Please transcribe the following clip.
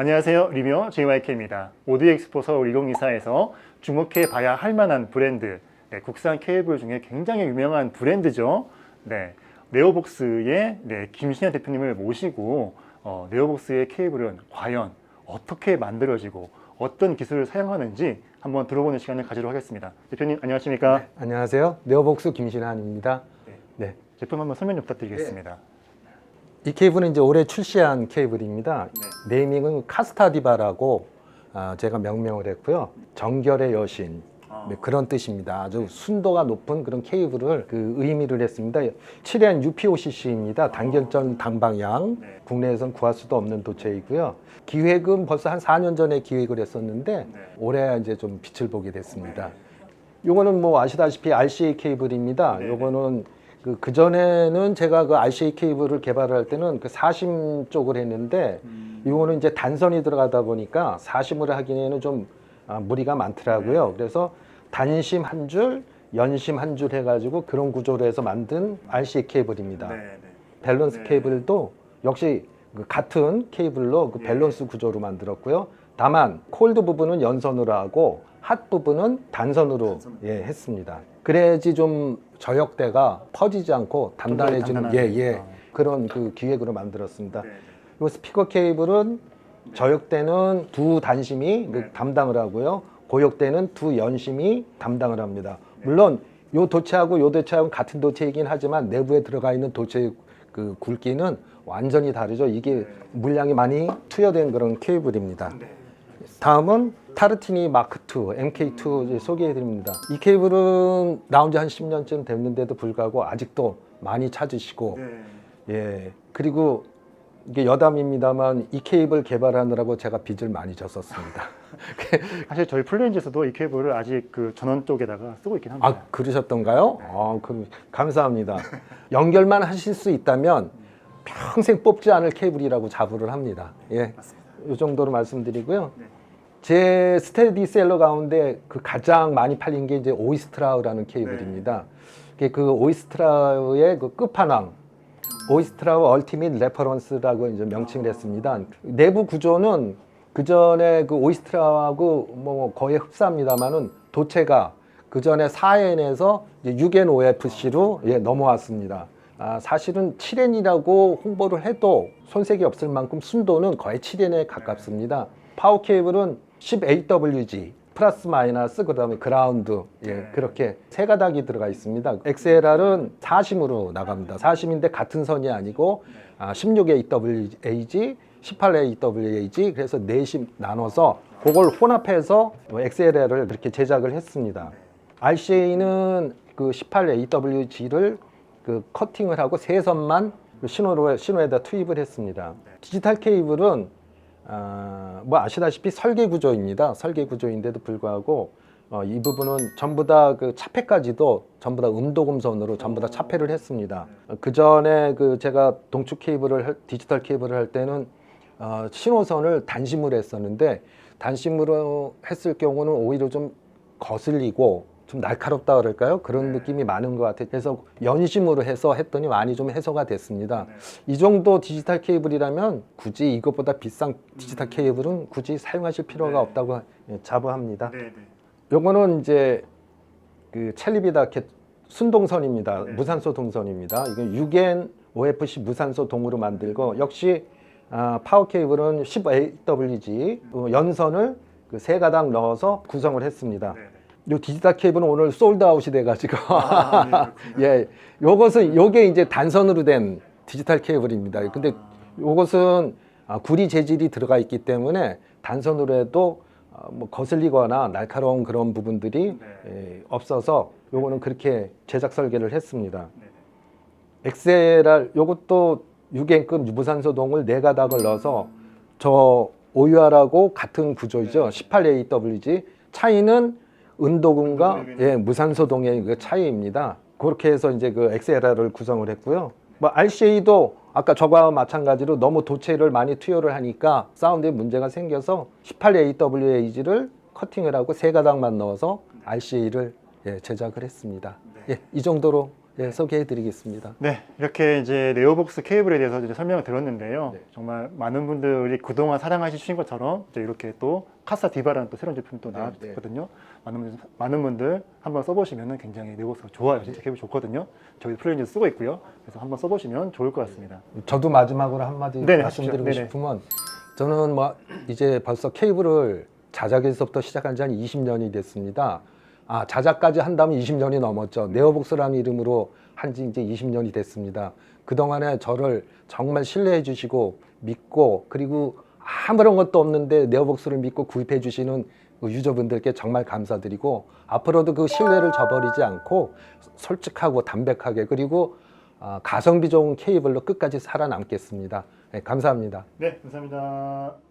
안녕하세요. 리뷰어 JYK입니다. 오디오 엑스포 서울 2024에서 주목해 봐야 할 만한 브랜드, 네, 국산 케이블 중에 굉장히 유명한 브랜드죠. 네, 네오복스의 네, 김신현 대표님을 모시고 어, 네오복스의 케이블은 과연 어떻게 만들어지고 어떤 기술을 사용하는지 한번 들어보는 시간을 가지도록 하겠습니다. 대표님 안녕하십니까? 안녕하세요. 네오복스 김신환입니다. 네. 네. 제품 한번 설명 좀 부탁드리겠습니다. 이 케이블은 이제 올해 출시한 케이블입니다. 네. 네이밍은 카스타디바라고 아, 제가 명명을 했고요. 정결의 여신 아. 네, 그런 뜻입니다. 아주 순도가 높은 그런 케이블을 그 의미를 했습니다. 7N UPOCC입니다. 단결전 단방향. 네. 국내에선 구할 수도 없는 도체이고요. 기획은 벌써 한 4년 전에 기획을 했었는데 네. 올해 이제 좀 빛을 보게 됐습니다. 요거는 뭐 아시다시피 RCA 케이블입니다. 네. 요거는 그, 그 전에는 제가 그 RCA 케이블을 개발할 때는 그 사심 쪽을 했는데 이거는 이제 단선이 들어가다 보니까 사심을 하기에는 좀 아, 무리가 많더라고요. 그래서 단심 한 줄, 연심 한 줄 해가지고 그런 구조로 해서 만든 RCA 케이블입니다. 네, 네. 밸런스 네. 케이블도 역시 그 같은 케이블로 그 예. 밸런스 구조로 만들었고요. 다만 콜드 부분은 연선으로 하고 핫 부분은 단선으로 단선으로. 예, 했습니다. 그래야지 좀 저역대가 퍼지지 않고 단단해지는 단단하게. 예, 예. 아. 그런 그 기획으로 만들었습니다. 네, 네. 이 스피커 케이블은 저역대는 두 단심이 그 네. 담당을 하고요. 고역대는 두 연심이 담당을 합니다. 물론 요 도체하고 요 도체하고 같은 도체이긴 하지만 내부에 들어가 있는 도체의 그 굵기는 완전히 다르죠. 이게 물량이 많이 투여된 그런 케이블입니다. 네. 다음은 타르티니 마크 2, MK2 소개해 드립니다. 이 케이블은 나온 지 한 10년쯤 됐는데도 불구하고 아직도 많이 찾으시고 네. 예. 그리고 이게 여담입니다만 이 케이블 개발하느라고 제가 빚을 많이 졌었습니다. 사실 저희 플레인즈에서도 이 케이블을 아직 그 전원 쪽에다가 쓰고 있긴 합니다. 아, 그러셨던가요? 아, 그럼 감사합니다. 연결만 하실 수 있다면 평생 뽑지 않을 케이블이라고 자부를 합니다. 예. 맞습니다. 이 정도로 말씀드리고요. 네. 제 스테디셀러 가운데 그 가장 많이 팔린 게 이제 오이스트라우라는 케이블입니다. 그게 그 오이스트라우의 그 끝판왕, 오이스트라우 얼티밋 레퍼런스라고 이제 명칭을 했습니다. 내부 구조는 그 전에 그 오이스트라하고 뭐 거의 흡사합니다만은 도체가 그 전에 4N에서 이제 6N OFC로 예, 넘어왔습니다. 아, 사실은 7N이라고 홍보를 해도 손색이 없을 만큼 순도는 거의 7N에 가깝습니다. 파워 케이블은 10AWG 플러스 마이너스 그다음에 그라운드 예, 그렇게 세 가닥이 들어가 있습니다. XLR은 40으로 나갑니다. 40인데 같은 선이 아니고 아, 16AWAG, 18AWAG 그래서 넷이 나눠서 그걸 혼합해서 XLR을 그렇게 제작을 했습니다. RCA는 그 18AWG를 그 커팅을 하고 세 선만 그 신호로 신호에다 투입을 했습니다. 디지털 케이블은 아, 뭐 아시다시피 설계 구조입니다. 설계 구조인데도 불구하고 어, 이 부분은 전부 다 그 차폐까지도 전부 다 음도금선으로 전부 다 차폐를 했습니다. 그 전에 그 제가 동축 케이블을 할- 디지털 케이블을 할 때는 어, 신호선을 단심으로 했었는데 단심으로 했을 경우는 오히려 좀 거슬리고 좀 날카롭다 그럴까요? 그런 느낌이 많은 것 같아요. 그래서 연심으로 해서 했더니 많이 좀 해소가 됐습니다. 이 정도 디지털 케이블이라면 굳이 이것보다 비싼 디지털 케이블은 굳이 사용하실 필요가 네. 없다고 예, 자부합니다. 네, 네. 요거는 이제 그 첼리비다 켓 순동선입니다. 네. 무산소 동선입니다. 이건 6N OFC 무산소 동으로 만들고 역시 아, 파워 케이블은 10AWG 어, 연선을 그 세 가닥 넣어서 구성을 했습니다. 네, 네. 요 디지털 케이블은 오늘 솔드아웃이 돼가지고 아, 네. 예, 요것은 요게 이제 단선으로 된 디지털 케이블입니다. 근데 요것은 아, 구리 재질이 들어가 있기 때문에 단선으로 해도 아, 뭐 거슬리거나 날카로운 그런 부분들이 네. 예, 없어서 요거는 그렇게 제작 설계를 했습니다. 네. XLR 요것도 6N급 무산소 동을 네 가닥을 넣어서 저 OUR하고 같은 구조이죠. 18AWG 차이는 은도금과 예, 무산소 동의 그 차이입니다. 그렇게 해서 이제 그 XLR을 구성을 했고요. 뭐 RCA도 아까 저거와 마찬가지로 너무 도체를 많이 투여를 하니까 사운드에 문제가 생겨서 18AWAG를 커팅을 하고 세 가닥만 넣어서 RCA를 예, 제작을 했습니다. 예, 이 정도로 예, 소개해 드리겠습니다. 네, 이렇게 이제 네오복스 케이블에 대해서 이제 설명을 들었는데요. 네. 정말 많은 분들이 그동안 사랑하시는 것처럼 이제 이렇게 또 카사 디바라는 또 새로운 제품이 또 네, 나왔거든요. 많은 분들, 많은 분들 한번 써보시면 굉장히 네오복스가 좋아요. 진짜 케이블 좋거든요. 저희 프로젝트 쓰고 있고요. 그래서 한번 써보시면 좋을 것 같습니다. 저도 마지막으로 한마디 네네, 말씀드리고 하십시오. 네네. 싶으면 저는 뭐 이제 벌써 케이블을 자작에서부터 시작한 지 한 20년이 됐습니다. 아 자작까지 한다면 20년이 넘었죠. 네오복스라는 이름으로 한 지 이제 20년이 됐습니다. 그 동안에 저를 정말 신뢰해 주시고 믿고 그리고 아무런 것도 없는데 네오복스를 믿고 구입해 주시는 그 유저분들께 정말 감사드리고 앞으로도 그 신뢰를 저버리지 않고 솔직하고 담백하게 그리고 아, 가성비 좋은 케이블로 끝까지 살아남겠습니다. 네, 감사합니다. 네, 감사합니다.